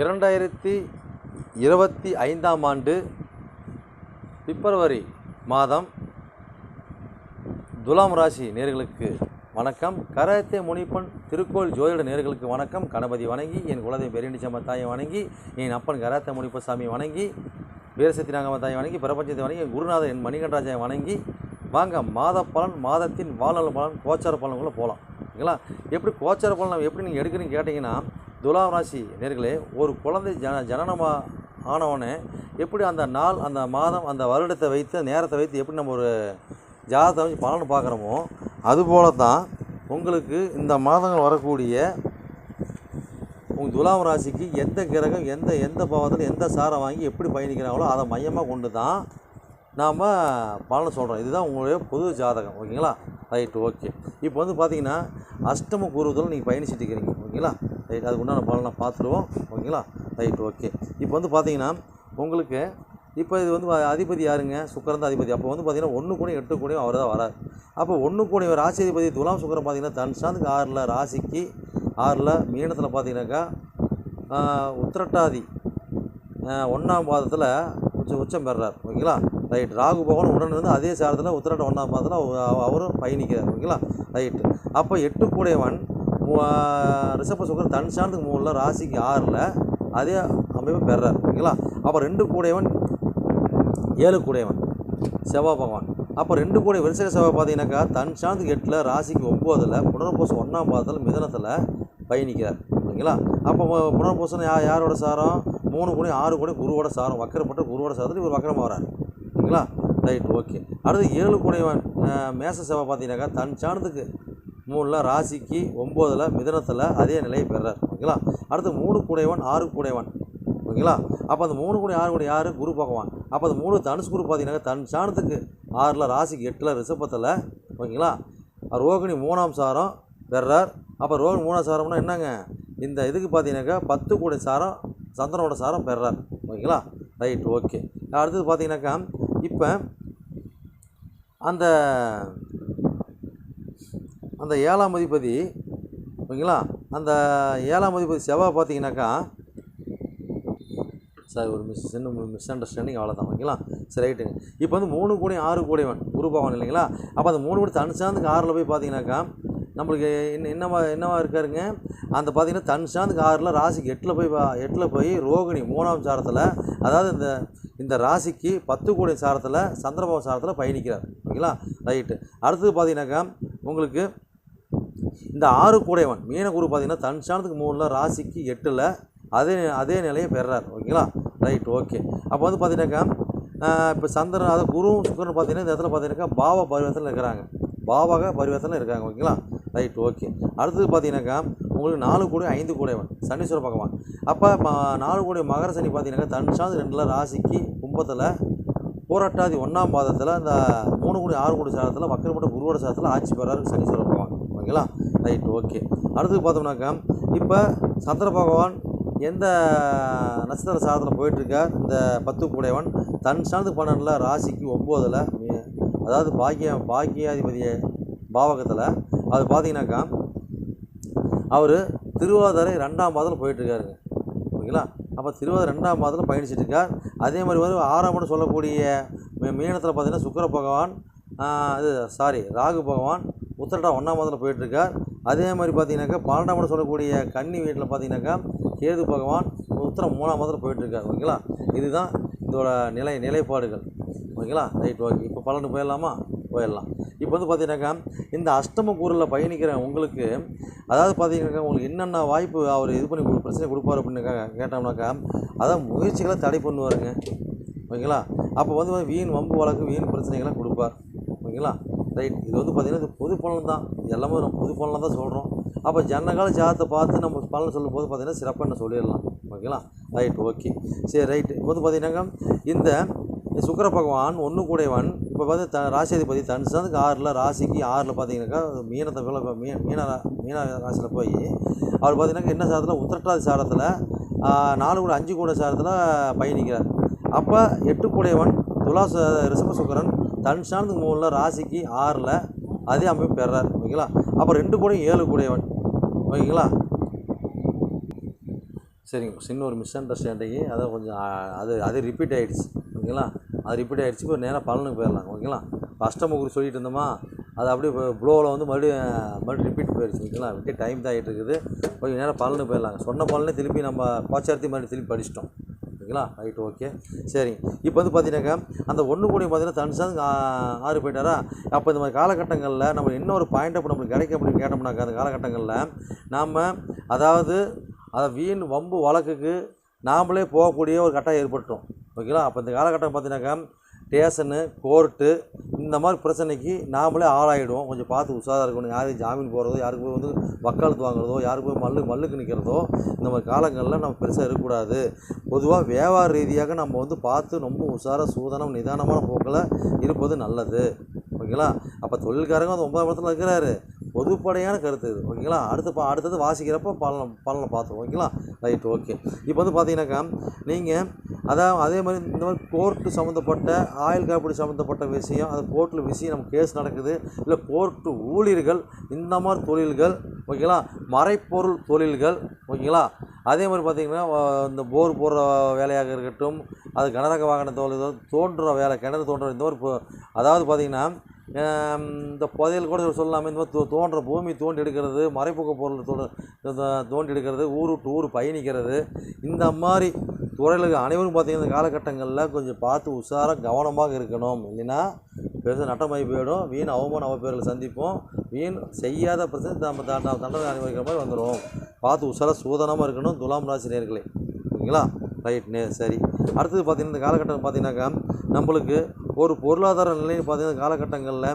இரண்டாயிரத்தி இருபத்தி ஐந்தாம் ஆண்டு பிப்ரவரி மாதம் துலாம் ராசி நேர்களுக்கு வணக்கம். கராத்தே முனிப்பன் திருக்கோள் ஜோதிட நேர்களுக்கு வணக்கம். கணபதி வணங்கி என் குலதெய்வம் பெரியண்டிச்சம்ம தாயை வணங்கி என் அப்பன் கராத்தே முனிப்ப சாமி வணங்கி வீரசக்தி நாகம்ம தாயை வணங்கி பிரபஞ்சத்தை வணங்கி என் குருநாதன் என் மணிகண்டராஜாயை வணங்கி வாங்க மாத பலன் மாதத்தின் வாழ்நாள் பலன் கோச்சார பலன்குள்ளே போகலாம் ஓகேங்களா? எப்படி கோச்சார பலன் எப்படி நீங்கள் எடுக்கிறீங்கன்னு கேட்டிங்கன்னா துலாம் ராசி நேர்களே ஒரு குழந்தை ஜன ஜனனமாக ஆனவனே எப்படி அந்த நாள் அந்த மாதம் அந்த வருடத்தை வைத்து நேரத்தை வைத்து எப்படி நம்ம ஒரு ஜாதகத்தை வச்சு பலன் பார்க்குறோமோ அதுபோல தான் உங்களுக்கு இந்த மாதங்கள் வரக்கூடிய உங்கள் துலாம் ராசிக்கு எந்த கிரகம் எந்த எந்த பாவத்தில் எந்த சாரை வாங்கி எப்படி பயணிக்கிறாங்களோ அதை மையமாக கொண்டு தான் நாம் பலனை சொல்கிறோம் இதுதான் உங்களுடைய பொது ஜாதகம் ஓகேங்களா? Right okay. இப்போ வந்து பார்த்தீங்கன்னா அஷ்டம குருவத்தில் நீங்கள் பயணிச்சுட்டு இருக்கிறீங்க ஓகேங்களா? ரைட் அதுக்கு உண்டான பலனை பார்த்துருவோம். ஓகேங்களா? Right okay. இப்போ வந்து பார்த்தீங்கன்னா உங்களுக்கு இப்போ இது வந்து அதிபதி யாருங்க? சுக்கரன் தான் அதிபதி. அப்போ வந்து பார்த்தீங்கன்னா ஒன்று கூட எட்டு கூடயும் அவர் தான் வரார். அப்போ ஒன்று கூட ராசி அதிபதி துலாம் சுக்கரம் பார்த்தீங்கன்னா தன்சாந்துக்கு ஆறில் ராசிக்கு ஆறில் மீனத்தில் பார்த்தீங்கன்னாக்கா உத்திரட்டாதி ஒன்றாம் பாதத்தில் உச்ச உச்சம் பெறார். ஓகேங்களா? ரைட். ராகு பகவான் உடன் இருந்து அதே சாரத்தில் உத்திரட்ட ஒன்றாம் பாதத்தில் அவரும் பயணிக்கிறார். ஓகேங்களா? ரைட்டு அப்போ எட்டு கூடையவன் ரிஷப சுக்கரன் தன் சார்ந்துக்கு மூணில் ராசிக்கு ஆறில் அதே அமைப்பு பெறார். ஓகேங்களா அப்போ ரெண்டு கூடையவன் ஏழு கூடையவன் செவ்வாய் பகவான். அப்போ ரெண்டு கோடி விருச்சக செவ்வாய் பார்த்தீங்கன்னாக்கா தன் சாந்துக்கு எட்டில் ராசிக்கு ஒம்போதில் புனர்பூசம் ஒன்றாம் பாதத்தில் மிதனத்தில் பயணிக்கிறார். ஓகேங்களா அப்போ மு- புனர்பூசம் யா யாரோட சாரம்? மூணு கோடி ஆறு கோடி குருவோட சாரம். வக்கரப்பட்ட குருவோட சாரத்தில் இவர் வக்கரமாக வரார். ஓகேங்களா ரைட் ஓகே. அடுத்து ஏழு கோடிவன் மேச செவ்வாய் பார்த்தீங்கன்னாக்கா தன் சாணத்துக்கு மூணில் ராசிக்கு ஒம்போதில் மிதனத்தில் அதே நிலையை பெறார் ஓகேங்களா? அடுத்து மூணு கூடையவன் ஆறு கூடையவன். ஓகேங்களா? அப்போ அந்த மூணு கோடி ஆறு கூட யார்? குரு பகவான். அப்போ அந்த மூணு தனுசு குரு பார்த்தீங்கன்னா தன் சாணத்துக்கு ஆறில் ராசிக்கு எட்டில் ரிஷபத்தில் ஓகேங்களா? ரோகிணி மூணாம் சாரம் பெறார் அப்போ ரோகிணி மூணாம் சாரம்னா என்னங்க? இந்த இதுக்கு பார்த்தீங்கன்னாக்கா பத்து கூடை சாரம் சந்திரனோட சாரம் பெறார் ஓகேங்களா? Right okay. அடுத்தது பார்த்தீங்கன்னாக்கா இப்போ அந்த அந்த ஏழாம் அதிபதி ஓகேங்களா? அந்த ஏழாம் அதிபதி செவ்வாய் பார்த்தீங்கன்னாக்கா சார் ஒரு மிஸ் சின்ன மிஸ் அண்டர்ஸ்டாண்டிங் அவ்வளோதான் ஓகேங்களா? சரி ரைட்டுங்க இப்போ வந்து மூணு கோடி ஆறு கோடிவன் குரு இல்லைங்களா? அப்போ அந்த மூணு கோடி தனிச்சாந்துக்கு ஆறில் போய் பார்த்தீங்கன்னாக்கா நம்மளுக்கு என்ன என்னவா என்னவா இருக்காருங்க? அந்த பார்த்தீங்கன்னா தனிச்சாந்துக்கு ஆறில் ராசிக்கு எட்டில் போய் பா- எட்டில் போய் ரோகிணி மூணாம் சாரத்தில் அதாவது இந்த இந்த ராசிக்கு பத்து கோடி சாரத்தில் சந்திரபாபு சாரத்தில் பயணிக்கிறார் ஓகேங்களா? ரைட்டு அடுத்தது பார்த்தீங்கன்னாக்கா உங்களுக்கு இந்த ஆறு கூடையவன் மீனகுரு பார்த்தீங்கன்னா தன் சாணத்துக்கு மூணில் ராசிக்கு எட்டில் அதே அதே நிலையை பெறார். ஓகேங்களா? Right okay. அப்போ வந்து பார்த்தீங்கன்னாக்கா இப்போ சந்திரன் அதாவது குருவும் சுக்கரன் பார்த்தீங்கன்னா இந்த இடத்துல பார்த்தீங்கன்னாக்கா பாவ பரிவர்த்தனை இருக்கிறாங்க. பாவக பரிவர்த்தனை இருக்காங்க ஓகேங்களா? Right okay. அடுத்தது பார்த்தீங்கன்னாக்கா உங்களுக்கு நாலு கோடி ஐந்து கூடையவன் சனீஸ்வர பகவான். அப்போ ம- நாலு கோடி மகர சனி பார்த்தீங்கன்னாக்கா தன் ரெண்டில் ராசிக்கு கும்பத்தில் போராட்டாதி ஒன்றாம் பாதத்தில் இந்த மூணு கோடி ஆறு கோடி மக்கள் வக்கரப்பட்ட குருவோட சாதத்தில் ஆட்சி பெறாரு சனீஸ்வர பகவான். ஓகேங்களா? Right okay. அடுத்து பார்த்தோம்னாக்கா இப்போ சந்திர பகவான் எந்த நட்சத்திர சாதத்தில் போயிட்டுருக்கார்? இந்த பத்து கூடையவன் தன் சார்ந்து பன்னெண்டில் ராசிக்கு ஒம்போதில் அதாவது பாக்கிய பாக்கியாதிபதி பாவகத்தில் அது பார்த்தீங்கன்னாக்கா அவர் திருவாதிரை ரெண்டாம் மாதத்தில் போயிட்டுருக்காருங்க. ஓகேங்களா? அப்போ திருவாதிரை ரெண்டாம் மாதத்தில் பயணிச்சிட்டு இருக்கார் அதே மாதிரி வந்து ஆறாம் சொல்லக்கூடிய மீனத்தில் பார்த்தீங்கன்னா சுக்கிர பகவான் இது சாரி ராகு பகவான் உத்திரட்டா ஒன்றாம் மாதத்தில் போயிட்டுருக்கார். அதே மாதிரி பார்த்தீங்கன்னாக்கா பன்னெண்டாம் சொல்லக்கூடிய கன்னி வீட்டில் பார்த்தீங்கன்னாக்கா கேது பகவான் உத்தரம் மூணாம் மாதத்தில் போயிட்டுருக்காரு ஓகேங்களா? இதுதான் இதோட நிலை நிலைப்பாடுகள் ஓகேங்களா? ரைட் ஓகே இப்போ பலனுக்கு போயிடலாமா? போயிடலாம். இப்போ வந்து பார்த்தீங்கன்னாக்கா இந்த அஷ்டம கூறில் பயணிக்கிற உங்களுக்கு அதாவது பார்த்தீங்கன்னாக்கா உங்களுக்கு என்னென்ன வாய்ப்பு அவர் இது பண்ணி கொடு- பிரச்சனை கொடுப்பாரு அப்படின்னு கேட்டோம்னாக்கா அதான் முயற்சிகளை தடை பண்ணுவாருங்க ஓகேங்களா? அப்போ வந்து வீண் வம்பு வழக்கு வீண் பிரச்சனைகளை கொடுப்பார் ஓகேங்களா? ரைட் இது வந்து பார்த்திங்கன்னா இது பொது பலன் தான். இது எல்லாமே நம்ம பொது பலனாக தான் சொல்கிறோம் அப்போ ஜனகால ஜாதத்தை பார்த்து நம்ம பலன் சொல்லும் போது பார்த்திங்கன்னா சிறப்பாக என்ன சொல்லிடலாம். ஓகேங்களா? ரைட் ஓகே சரி ரைட்டு இப்போ வந்து பார்த்தீங்கன்னாக்கா இந்த சுக்கிர பகவான் ஒன்று கூடையவன் இப்போ பார்த்து த ராசியாதிபதி தன் சாந்துக்கு ஆறில் ராசிக்கு ஆறில் பார்த்தீங்கன்னாக்கா மீனத்தை போல மீ மீன மீன ராசியில் போய் அவர் பார்த்தீங்கன்னாக்கா என்ன சாரத்தில் உத்திரட்டாதி சாரத்தில் நாலு கூட அஞ்சு கூட சாரத்தில் பயணிக்கிறார். அப்போ எட்டு கூடையவன் துலா ச- ரிஷப சுக்கரன் தன் மூணில் ராசிக்கு ஆறில் அதே அமைப்பு பெறார் ஓகேங்களா? அப்போ ரெண்டு கூடையும் ஏழு கூடையவன் ஓகேங்களா? சரிங்க சின்ன ஒரு மிஸ் அண்டர்ஸ்டாண்டிங்கு அதை கொஞ்சம் அது அது ரிப்பீட் ஆகிடுச்சு ஓகேங்களா? அது ரிப்பீட் ஆகிடுச்சு இப்போ நேராக பலனுக்கு போயிடலாம் ஓகேங்களா? அஷ்டமுகுரு சொல்லிட்டு இருந்தோமா அது அப்படியே ப்ளோவில் வந்து மறுபடியும் மறுபடியும் ரிப்பீட் போயிடுச்சு ஓகேங்களா? விட்டு டைம் தான் ஆகிட்டு இருக்குது. கொஞ்சம் நேரம் பலனுக்கு போயிடலாங்க சொன்ன பலனே திருப்பி நம்ம கோச்சாரத்தையும் மறுபடியும் திருப்பி படிச்சிட்டோம். ஓகேங்களா ரைட் ஓகே சரிங்க இப்போ வந்து பார்த்தீங்கன்னாக்கா அந்த ஒன்று கோடி பார்த்தீங்கன்னா தனுசாங்க ஆறு போயிட்டாரா? அப்போ இந்த மாதிரி காலகட்டங்களில் நம்ம இன்னொரு பாயிண்ட் அப் நம்மளுக்கு கிடைக்க அப்படின்னு கேட்டோம்னாக்கா அந்த காலகட்டங்களில் நாம் அதாவது அதை வீண் வம்பு வழக்குக்கு நாமளே போகக்கூடிய ஒரு கட்டாயம் ஏற்பட்டுரும் ஓகேங்களா? அப்போ இந்த காலகட்டம் பார்த்தீங்கன்னாக்கா ஸ்டேஷனு கோர்ட்டு இந்த மாதிரி பிரச்சனைக்கு நாமளே ஆளாயிடுவோம். கொஞ்சம் பார்த்து உஷாராக இருக்கணும். யார் ஜாமீன் போகிறதோ யாருக்கு போய் வந்து வக்காலத்து வாங்குறதோ யாருக்கு போய் மல்லு மல்லுக்கு நிற்கிறதோ இந்த மாதிரி காலங்களில் நம்ம பெருசாக இருக்கக்கூடாது. பொதுவாக வியாபார ரீதியாக நம்ம வந்து பார்த்து ரொம்ப உஷாராக சூதனம் நிதானமான போக்கில் இருப்பது நல்லது. ஓகேங்களா? அப்போ தொழில்காரங்க வந்து ஒன்பதாம் இடத்துல இருக்கிறாரு. பொதுப்படையான கருத்து இது. ஓகேங்களா? அடுத்து பா அடுத்தது வாசிக்கிறப்ப பலனை பலனை பார்த்துருவோம். ஓகேங்களா? Right okay. இப்போ வந்து பார்த்தீங்கன்னாக்கா நீங்கள் அதான் அதே மாதிரி இந்த மாதிரி கோர்ட்டு சம்மந்தப்பட்ட ஆயுள் காப்பீடு சம்மந்தப்பட்ட விஷயம் அது கோர்ட்டில் விஷயம் நம்ம கேஸ் நடக்குது இல்லை கோர்ட்டு ஊழியர்கள் இந்த மாதிரி தொழில்கள் ஓகேங்களா? மறைப்பொருள் தொழில்கள் ஓகேங்களா? அதே மாதிரி பார்த்தீங்கன்னா இந்த போர் போடுற வேலையாக இருக்கட்டும் அது கனரக வாகன தொழில் தோன்ற வேலை கிணறு தோன்ற இந்த மாதிரி அதாவது பார்த்தீங்கன்னா இந்த புதையல் கூட சொல்லலாமே. இந்த மாதிரி தோ- தோன்ற பூமி தோண்டி எடுக்கிறது மறைப்புக்க பொருள் தோண்டி எடுக்கிறது ஊர் விட்டு ஊர் பயணிக்கிறது இந்த மாதிரி துறையில் அனைவரும் பார்த்திங்கன்னா இந்த காலகட்டங்களில் கொஞ்சம் பார்த்து உஷாராக கவனமாக இருக்கணும். இல்லைன்னா பெருசாக நட்டமாகி போயிடும். வீண் அவமான அவப்பேர்களை சந்திப்போம். வீண் செய்யாத பிரச்சனை நம்ம தண்டனை அனுபவிக்கிற மாதிரி வந்துடும் பார்த்து உஷாராக சூதனமாக இருக்கணும் துலாம் ராசி நேர்களே. ஓகேங்களா? ரைட் நே சரி. அடுத்தது பார்த்தீங்கன்னா இந்த காலகட்டம் பார்த்திங்கனாக்கா நம்மளுக்கு ஒரு பொருளாதார நிலைன்னு பார்த்தீங்கன்னா காலகட்டங்களில்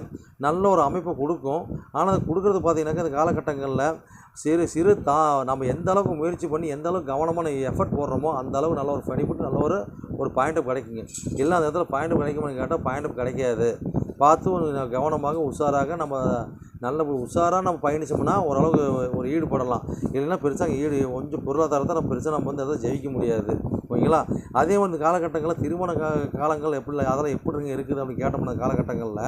நல்ல ஒரு அமைப்பை கொடுக்கும். ஆனால் அது கொடுக்குறது பார்த்தீங்கன்னாக்கா இந்த காலகட்டங்களில் சிறு சிறு தா நம்ம எந்த அளவுக்கு முயற்சி பண்ணி எந்த அளவுக்கு கவனமான எஃபர்ட் போடுறோமோ அந்த அளவுக்கு நல்ல ஒரு பெனிஃபிட் நல்ல ஒரு ஒரு பாயிண்ட் கிடைக்குங்க. இல்லை அந்த இடத்துல பாயிண்ட் கிடைக்குமான்னு கேட்டால் பாயிண்ட் கிடைக்காது. பார்த்து கவனமாக உஷாராக நம்ம நல்ல உஷாராக நம்ம பயணிச்சோம்னா ஓரளவுக்கு ஒரு ஈடுபடலாம். இல்லைன்னா பெருசாக ஈடு கொஞ்சம் பொருளாதாரத்தை நம்ம பெருசாக நம்ம வந்து அதை ஜெயிக்க முடியாது. ஓகேங்களா அதே மாதிரி இந்த காலகட்டங்களில் திருமண கா காலங்கள் எப்படி அதெல்லாம் எப்படிங்க இருக்குது அப்படின்னு கேட்டோம்னா காலகட்டங்களில்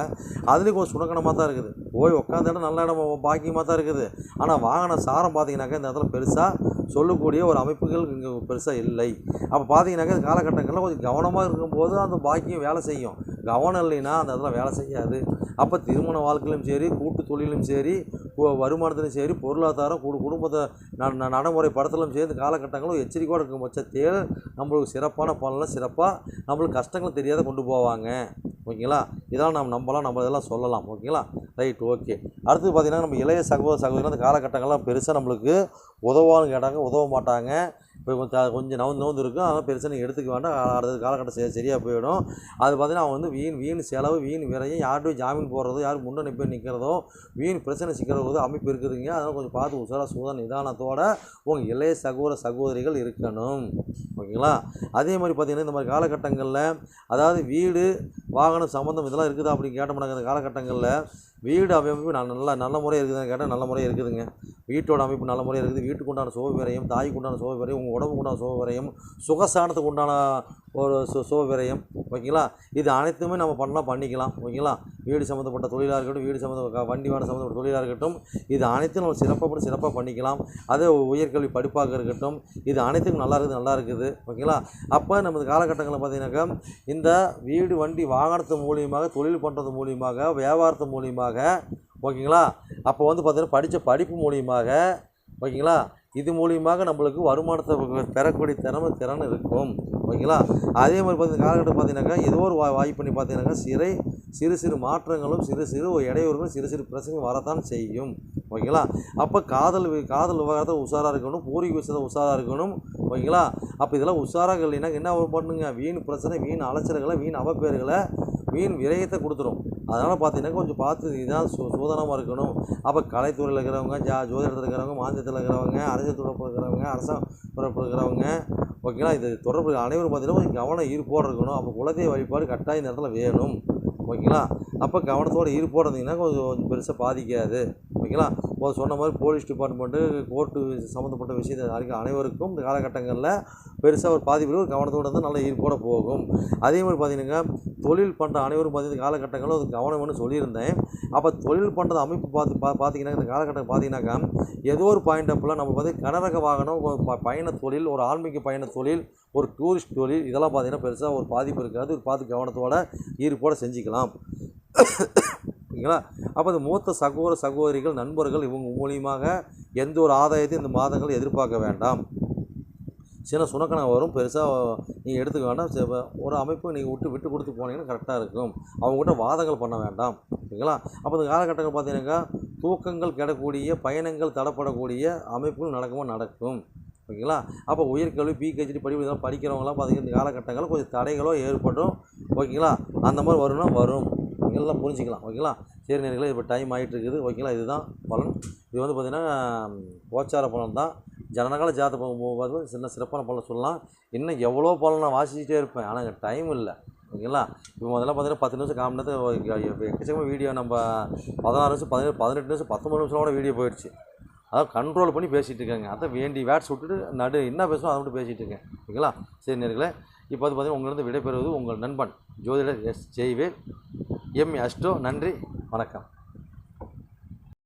அதுலேயும் கொஞ்சம் சுணக்கணமாக தான் இருக்குது. போய் உட்காந்த இடம் நல்ல இடம் பாக்கியமாக தான் இருக்குது. ஆனால் வாகன சாரம் பார்த்தீங்கன்னாக்கா இந்த இடத்துல பெருசாக சொல்லக்கூடிய ஒரு அமைப்புகள் இங்கே பெருசாக இல்லை. அப்போ பார்த்தீங்கன்னாக்கா இந்த காலகட்டங்களில் கொஞ்சம் கவனமாக இருக்கும்போது அந்த பாக்கியம் வேலை செய்யும். கவனம் இல்லைன்னா அந்த இடத்துல வேலை செய்யாது. அப்போ திருமண வாழ்க்கையிலும் சரி கூட்டு தொழிலும் சரி வருமானத்திலும் சரி பொருளாதாரம் குடு குடும்பத்தை ந- ந- நடைமுறை படத்திலும் காலகட்டங்களும் எச்சரிக்கையோடு இருக்கும் பட்சத்தில் நம்மளுக்கு சிறப்பான பலனில் சிறப்பாக நம்மளுக்கு கஷ்டங்கள் தெரியாத கொண்டு போவாங்க. ஓகேங்களா? இதெல்லாம் நம்ம நம்பலாம் நம்ம இதெல்லாம் சொல்லலாம். ஓகேங்களா? Right okay. அடுத்து பார்த்தீங்கன்னா நம்ம இளைய சகோதர சகோதரி அந்த காலகட்டங்கள்லாம் பெருசாக நம்மளுக்கு உதவான்னு கேட்டாங்க உதவ மாட்டாங்க. இப்போ கொஞ்சம் கொஞ்சம் நவுந்து நவுந்து இருக்கும். அதனால் பெருசாக நீங்கள் எடுத்துக்க வேண்டாம் அடுத்த காலகட்டம் சரி சரியாக போயிடும். அது பார்த்தீங்கன்னா அவன் வந்து வீண் வீண் செலவு வீண் விரையும் யார்கிட்டையும் ஜாமீன் போடுறதோ யாரும் முன்னணி போய் நிற்கிறதோ வீண் பிரச்சனை சிக்கிறதோ அமைப்பு இருக்குதுங்க. அதனால் கொஞ்சம் பார்த்து உசாரா சூதா நிதானத்தோட உங்கள் இளைய சகோதர சகோதரிகள் இருக்கணும். ஓகேங்களா? அதே மாதிரி பார்த்திங்கன்னா இந்த மாதிரி காலகட்டங்களில் அதாவது வீடு வாகனம் சம்மந்தம் இதெல்லாம் இருக்குதா அப்படின்னு கேட்டோம்னாங்க இந்த காலகட்டங்களில் வீடு அமைப்பு நல்ல நல்ல நல்ல முறை இருக்குதுன்னு கேட்டால் நல்ல முறையாக இருக்குதுங்க. வீட்டோட அமைப்பு நல்ல முறையாக இருக்குது. வீட்டுக்கு உண்டான சோபவிரயம் தாய்க்கு உண்டான உங்கள் உடம்புக்கு உண்டான சோபவிரயம் சுகசானத்துக்கு உண்டான ஒரு சு சோபவிரயம் ஓகேங்களா? இது அனைத்துமே நம்ம பண்ணலாம் பண்ணிக்கலாம் ஓகேங்களா? வீடு சம்மந்தப்பட்ட தொழிலாக இருக்கட்டும் வீடு சம்மந்த வண்டி வாட சம்மந்தப்பட்ட தொழிலாக இருக்கட்டும் இது அனைத்தும் நம்ம சிறப்பாக பண்ணி சிறப்பாக பண்ணிக்கலாம். அதே உயர்கல்வி படிப்பாக இருக்கட்டும் இது அனைத்துக்கும் நல்லா இருக்குது நல்லா இருக்குது ஓகேங்களா? அப்போ நமது காலகட்டங்களில் பார்த்தீங்கன்னாக்கா இந்த வீடு வண்டி வாகனத்து மூலியமாக தொழில் பண்ணுறது மூலியமாக வியாபாரத்து மூலியமாக ஓகேங்களா? அப்போ வந்து பார்த்திங்கன்னா படித்த படிப்பு மூலியமாக ஓகேங்களா? இது மூலியமாக நம்மளுக்கு வருமானத்தை பெறக்கூடிய திறமை திறன் இருக்கும். ஓகேங்களா? அதே மாதிரி பார்த்தீங்கன்னா காலகட்டம் பார்த்தீங்கன்னாக்கா ஏதோ ஒரு வா வாய்ப்பு பண்ணி பார்த்தீங்கன்னாக்கா சிறை சிறு சிறு மாற்றங்களும் சிறு சிறு இடையூறுகளும் சிறு சிறு பிரச்சனையும் வரத்தான் செய்யும். ஓகேங்களா? அப்போ காதல் காதல் விவகாரத்தை உஷாராக இருக்கணும் பூர்வீக விஷயத்தை உஷாராக இருக்கணும் ஓகேங்களா? அப்போ இதெல்லாம் உஷாராக இல்லைன்னா என்ன பண்ணுங்க வீண் பிரச்சனை வீண் அலைச்சல்களை வீண் அவப்பேறுகளை வீண் விரயத்தை கொடுத்துரும். அதனால் பார்த்தீங்கன்னா கொஞ்சம் பார்த்து இதான் சு சூதனமாக இருக்கணும். அப்போ கலைத்துறையில் இருக்கிறவங்க ஜா ஜோதிடத்தில் இருக்கிறவங்க மாந்தியத்தில் இருக்கிறவங்க அரசியல் தொடர்பு இருக்கிறவங்க அரசாங்க தொடர்பு இருக்கிறவங்க ஓகேங்களா இது தொடர்பு அனைவரும் பார்த்தீங்கன்னா கொஞ்சம் கவனம் ஈர்ப்போடு இருக்கணும். அப்போ குலதெய்வ வழிபாடு கட்டாய நேரத்தில் வேணும். ஓகேங்களா அப்போ கவனத்தோடு ஈர்ப்போடு இருந்தீங்கன்னா கொஞ்சம் கொஞ்சம் பெருசாக பாதிக்காது. ஓகேங்களா? இப்போ சொன்ன மாதிரி போலீஸ் டிபார்ட்மெண்ட்டு கோர்ட்டு சம்மந்தப்பட்ட விஷயத்தை அறிக்கை அனைவருக்கும் இந்த காலகட்டங்களில் பெருசாக ஒரு பாதிப்பு ஒரு கவனத்தோடு வந்து நல்ல ஈர்ப்போட போகும். அதே மாதிரி பார்த்தீங்கன்னா தொழில் பண்ணுற அனைவரும் பார்த்தீங்கன்னா காலகட்டங்களும் அது கவனம்னு சொல்லியிருந்தேன். அப்போ தொழில் பண்ணுறது அமைப்பு பார்த்து பா பார்த்தீங்கன்னா இந்த காலகட்டம் பார்த்தீங்கன்னாக்கா ஏதோ ஒரு பாயிண்ட் அப்பில் நம்ம வந்து கனரக வாகனம் ஒரு ப- பயண தொழில் ஒரு ஆன்மீக பயண தொழில் ஒரு டூரிஸ்ட் தொழில் இதெல்லாம் பார்த்தீங்கன்னா பெருசாக ஒரு பாதிப்பு இருக்காது. பார்த்து கவனத்தோட ஈர்ப்போட செஞ்சுக்கலாம். ஓகேங்களா அப்போ இந்த மூத்த சகோதர சகோதரிகள் நண்பர்கள் இவங்க மூலியமாக எந்த ஒரு ஆதாயத்தையும் இந்த மாதங்கள் எதிர்பார்க்க வேண்டாம். சின்ன சுணக்கணம் வரும். பெருசாக நீங்கள் எடுத்துக்க வேண்டாம். ஒரு அமைப்பு நீங்கள் விட்டு விட்டு கொடுத்து போனீங்கன்னா கரெக்டாக இருக்கும். அவங்ககிட்ட வாதங்கள் பண்ண வேண்டாம். ஓகேங்களா அப்போ இந்த காலகட்டங்கள் பார்த்தீங்கன்னாக்கா தூக்கங்கள் கிடக்கூடிய பயணங்கள் தடப்படக்கூடிய அமைப்புகள் நடக்கமாக நடக்கும். ஓகேங்களா அப்போ உயர்கல்வி பிஹெச்டி படிப்பு இதெல்லாம் படிக்கிறவங்களாம் பார்த்தீங்கன்னா இந்த காலகட்டங்களில் கொஞ்சம் தடைகளோ ஏற்படும். ஓகேங்களா? அந்த மாதிரி வரும்னா வரும். எல்லாம் புரிஞ்சிக்கலாம் ஓகேங்களா? சரி நேர்களை இப்போ டைம் ஆகிட்டு இருக்குது ஓகேங்களா? இதுதான் பலன். இது வந்து பார்த்திங்கன்னா கோச்சார பலன் தான். ஜனனகால ஜாத சின்ன சிறப்பான பலன் சொல்லலாம். இன்னும் எவ்வளோ பலன் நான் வாசிச்சுட்டே இருப்பேன். ஆனால் எனக்கு டைம் இல்லை. ஓகேங்களா? இப்போ முதல்ல பார்த்தீங்கன்னா பத்து நிமிஷம் காம நேரத்தில் எக்கச்சக்கமாக வீடியோ நம்ம பதினாறு நிமிஷம் பதினேழு பதினெட்டு நிமிஷம் பத்தொம்பது நிமிஷம் கூட வீடியோ போயிடுச்சு. அதாவது கண்ட்ரோல் பண்ணி பேசிகிட்டு இருக்காங்க. அதை வேண்டி வேட்ஸ் விட்டுட்டு நடு என்ன பேசணும் அதை மட்டும் பேசிகிட்டு இருக்கேன். ஓகேங்களா? சரி நேர்களே இப்போ வந்து பார்த்தீங்கன்னா உங்களிருந்து விடைபெறுவது உங்கள் நண்பன் ஜோதிடர் எஸ். ஜெய்வேல். எம் அஷ்டோ நன்றி வணக்கம்.